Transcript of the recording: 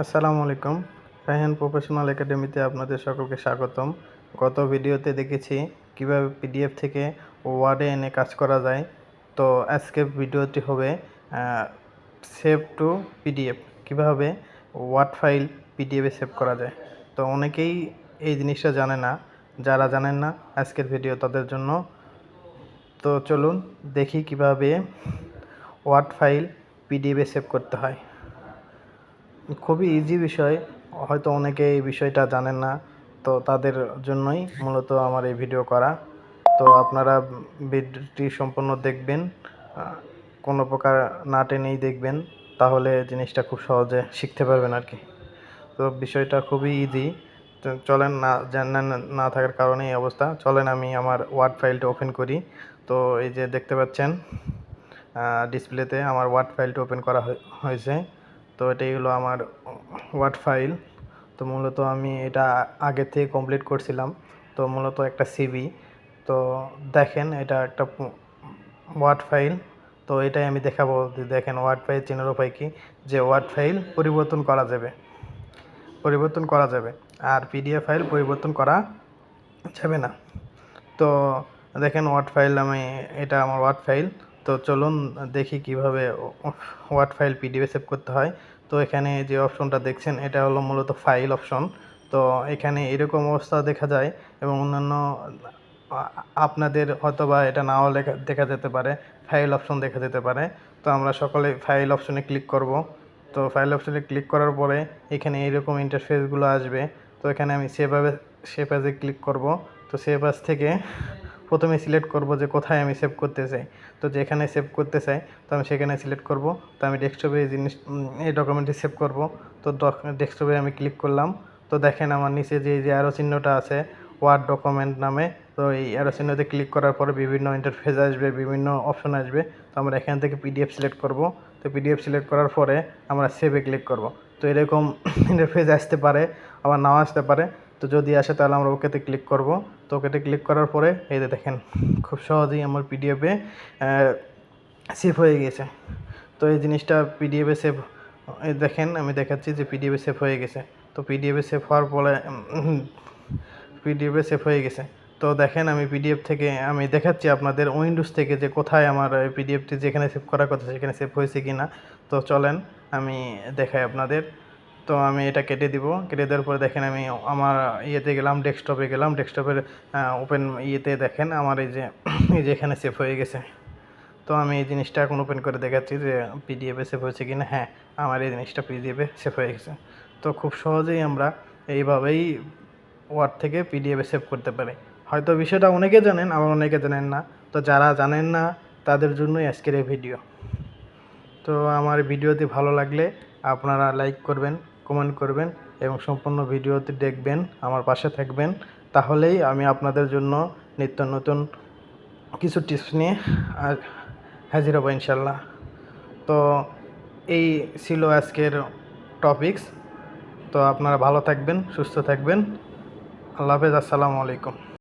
আসসালামু আলাইকুম। রায়হান প্রফেশনাল একাডেমিতে আপনাদের সকলকে স্বাগতম। গত ভিডিওতে দেখেছি কীভাবে পিডিএফ থেকে ওয়ার্ডে এনে কাজ করা যায়। তো আজকের ভিডিওটি হবে সেভ টু পিডিএফ। কীভাবে ওয়ার্ড ফাইল পিডিএফে সেভ করা যায়। তো অনেকেই এই জিনিসটা জানে না, যারা জানেন না আজকের ভিডিও তাদের জন্য। তো চলুন দেখি কীভাবে ওয়ার্ড ফাইল পিডিএফে সেভ করতে হয়। খুবই ইজি বিষয়। হয়তো অনেকে এই বিষয়টা জানেন না। তো তাদের জন্যই মূলত আমার এই ভিডিও করা। তো আপনারা ভিডিওটি সম্পূর্ণ দেখবেন। কোনো প্রকার না টেনেই দেখবেন। তাহলে জিনিসটা খুব সহজে শিখতে পারবেন আর কি। তো বিষয়টা খুবই ইজি চলেন না, জানেন না থাকার কারণে এই অবস্থা। চলেন আমি আমার ওয়ার্ড ফাইলটা ওপেন করি। তো এই যে দেখতে পাচ্ছেন ডিসপ্লেতে আমার ওয়ার্ড ফাইলটা ওপেন করা হয়েছে। তো এটাই হলো আমার ওয়ার্ড ফাইল তো মূলত আমি এটা আগে থেকে কমপ্লিট করছিলাম। তো মূলত একটা সিবি তো দেখেন এটা একটা ওয়ার্ড ফাইল তো এটাই আমি দেখাবো দেখেন ওয়ার্ড ফাইল চেনার উপায় কি? যে ওয়ার্ড ফাইল পরিবর্তন করা যাবে। পরিবর্তন করা যাবে। আর পিডিএফ ফাইল পরিবর্তন করা যাবে না। তো দেখেন ওয়ার্ড ফাইল আমি, এটা আমার ওয়ার্ড ফাইল তো চলুন দেখি কীভাবে ওয়ার্ড ফাইল পিডিএফ সেভ করতে হয়। তো এখানে যে অপশনটা দেখছেন, এটা হলো মূলত ফাইল অপশন তো এখানে এরকম অবস্থা দেখা যায় এবং অন্যান্য, আপনাদের হয়তো বা এটা নাও লেখা, দেখা যেতে পারে ফাইল অপশন দেখা যেতে পারে। তো আমরা সকলে ফাইল অপশনে ক্লিক করব। তো ফাইল অপশনে ক্লিক করার পরে এখানে এইরকম ইন্টারফেসগুলো আসবে। তো এখানে আমি সেভাবে সে পেজে ক্লিক করব। তো সে পেজ থেকে প্রথমে সিলেক্ট করব যে কোথায় আমি সেভ করতে চাই। তো যেখানে সেভ করতে চাই, তো আমি সেখানে সিলেক্ট করব। তো আমি ডেস্কটপে এই জিনিস এই ডকুমেন্টটি সেভ করব। তো ডেস্কটপে আমি ক্লিক করলাম। তো দেখেন আমার নিচে যে যে আরও চিহ্নটা আছে ওয়ার্ড ডকুমেন্ট নামে, তো এই অ্যারো চিহ্নতে ক্লিক করার পরে বিভিন্ন ইন্টারফেস আসবে, বিভিন্ন অপশন আসবে। তো আমরা এখান থেকে পিডিএফ সিলেক্ট করব। তো পিডিএফ সিলেক্ট করার পরে আমরা সেভে ক্লিক করব। তো এরকম ইন্টারফেস আসতে পারে, আবার নাও আসতে পারে। তো যদি আসে তাহলে আমরা ওকেতে ক্লিক করব। তো ওকেতে ক্লিক করার পরে, এই যে দেখেন, খুব সহজেই আমার পিডিএফে সেভ হয়ে গেছে। তো এই জিনিসটা পিডিএফে সেভ দেখেন, আমি দেখাচ্ছি যে পিডিএফে সেভ হয়ে গেছে। তো পিডিএফে সেভ হওয়ার পরে পিডিএফে সেভ হয়ে গেছে। তো দেখেন, আমি পিডিএফ থেকে, আমি দেখাচ্ছি আপনাদের উইন্ডোজ থেকে যে কোথায় আমার পিডিএফটি যেখানে সেভ করার কথা সেখানে সেভ হয়েছে কি না তো চলেন, আমি দেখাই আপনাদের। তো আমি এটা কেটে দিব। কেটে দেওয়ার পরে দেখেন আমি আমার ইয়েতে গেলাম ডেস্কটপে গেলাম ডেস্কটপের ওপেন ইয়েতে দেখেন আমার এই যে এই যে এখানে সেভ হয়ে গেছে। তো আমি এই জিনিসটা এখন ওপেন করে দেখাচ্ছি যে পিডিএফে সেভ হয়েছে কি না হ্যাঁ আমার এই জিনিসটা পিডিএফে সেভ হয়ে গেছে। তো খুব সহজেই আমরা এইভাবেই ওয়ার্ড থেকে পিডিএফে সেভ করতে পারি। হয়তো বিষয়টা অনেকে জানেন, আবার অনেকে জানেন না। তো যারা জানেন না, তাদের জন্যই আজকের এই ভিডিও তো আমার ভিডিওটি ভালো লাগলে আপনারা লাইক করবেন। কমেন্ট করবেন এবং সম্পূর্ণ ভিডিওটি দেখবেন, আমার পাশে থাকবেন। তাহলেই আমি আপনাদের জন্য নিত্য নতুন কিছু টিপস নিয়ে হাজির হব ইনশাল্লাহ তো এই ছিল আজকের টপিকস তো আপনারা ভালো থাকবেন, সুস্থ থাকবেন। আল্লাহ হাফেজ, আসসালামু আলাইকুম।